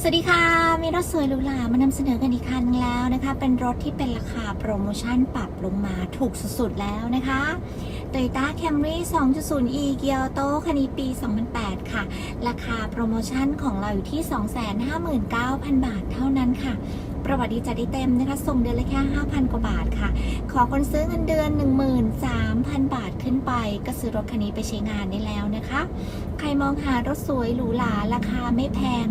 สวัสดีค่ะ มีรถสวยหรูหรามานำเสนอกันอีกคันแล้วนะคะ เป็นรถที่เป็นราคาโปรโมชั่นปรับลงมาถูกสุดๆแล้วนะคะ Toyota Camry 2.0e กียโตคันนี้ปี 2008 ค่ะ ราคาโปรโมชั่นของเราอยู่ที่ 259,000 บาทเท่านั้นค่ะ ประวัติดีจัดได้เต็มนะคะ ส่งเดือนละแค่ 5,000 กว่าบาทค่ะ ขอคนซื้อเงินเดือน 13,000 บาทขึ้นไป ก็ซื้อรถคันนี้ไปใช้งานได้แล้วนะคะ ใครมองหารถสวยหรูหราราคาไม่แพง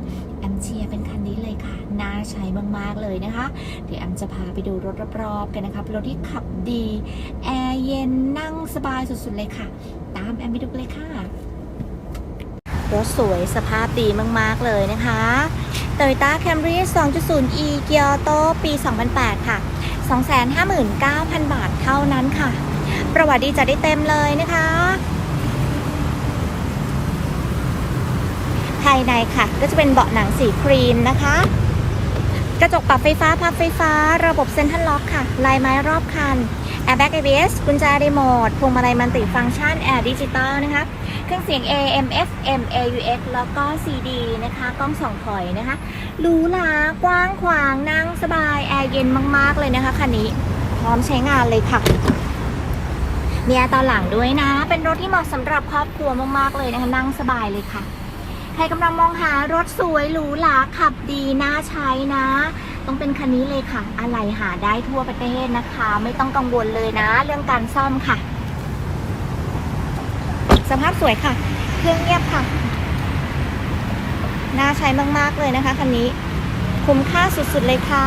ยค่ะ น่าใช้มาก ๆ เลยนะคะ เดี๋ยวแอมจะพาไปดูรถรอบๆกันนะคะเป็นรถที่ขับดี แอร์เย็นนั่งสบายสุด ๆ เลยค่ะ ตามแอมไปดูเลยค่ะ รถสวยสภาพดีมาก ๆ เลยนะคะ Toyota Camry 2.0e เกียร์โตปี 2008 ค่ะ 259,000 บาทเท่านั้นค่ะ ประวัติดีจะได้เต็มเลยนะคะ ภายในค่ะ ก็จะเป็นเบาะหนังสีครีมนะคะ กระจกปรับไฟฟ้าพับไฟฟ้า ระบบเซ็นทรัลล็อกค่ะ ลายไม้รอบคัน Airbag ABS กุญแจรีโมทพวงมาลัยมันติฟังก์ชันแอร์ดิจิตอลนะคะเครื่องเสียง AM FM AUX แล้วก็ CD นะคะ กล้องสองถอยนะคะหรูหรากว้างขวางนั่งสบาย แอร์เย็นมาก ๆ เลยนะคะคันนี้พร้อมใช้งานเลยค่ะมีแอร์ตอนหลังด้วยนะ เป็นรถที่เหมาะสำหรับครอบครัวมาก ๆ เลยนะคะ นั่งสบายเลยค่ะ ใครกำลังมองหารถสวยหรูหราขับดีน่าใช้นะ ต้องเป็นคันนี้เลยค่ะ อะไรหาได้ทั่วประเทศนะคะ ไม่ต้องกังวลเลยนะ เรื่องการซ่อมค่ะ สภาพสวยค่ะ เครื่องเงียบค่ะ น่าใช้มากๆเลยนะคะคันนี้ คุ้มค่าสุดๆเลยค่ะ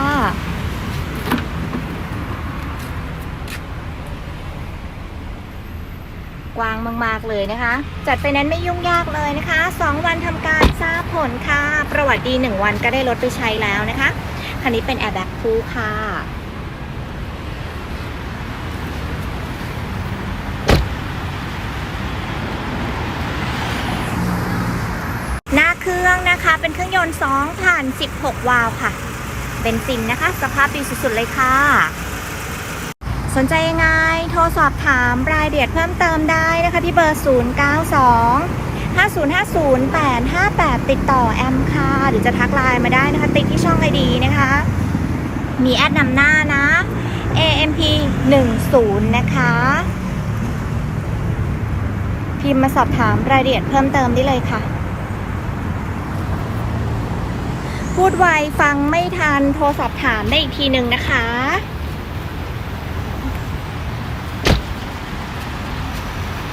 กว้างมาก ๆ เลยนะคะ จัดไปนั้นไม่ยุ่งยากเลยนะคะ 2 วันทำการทราบผลค่ะ ประวัติดี 1 วันก็ได้รถไปใช้แล้วนะคะ คันนี้เป็นแอร์แบ็กคู่ค่ะหน้าเครื่องนะคะเป็นเครื่องยนต์2ผ่าน16 วาล์วค่ะ เบนซินนะคะ สภาพดีสุด ๆ เลยค่ะ สนใจยังไง โทรสอบถามรายละเอียดเพิ่มเติมได้นะคะที่เบอร์ 092 5050 858 ติดต่อแอมค่ะ หรือจะทักไลน์มาได้นะคะ ติดที่ช่องไอดีนะคะ มีแอดนำหน้านะ AMP 10นะคะ พิมพ์มาสอบถามรายละเอียดเพิ่มเติมได้เลยค่ะ พูดไวฟังไม่ทันโทรสอบถามได้อีกทีหนึ่งนะคะ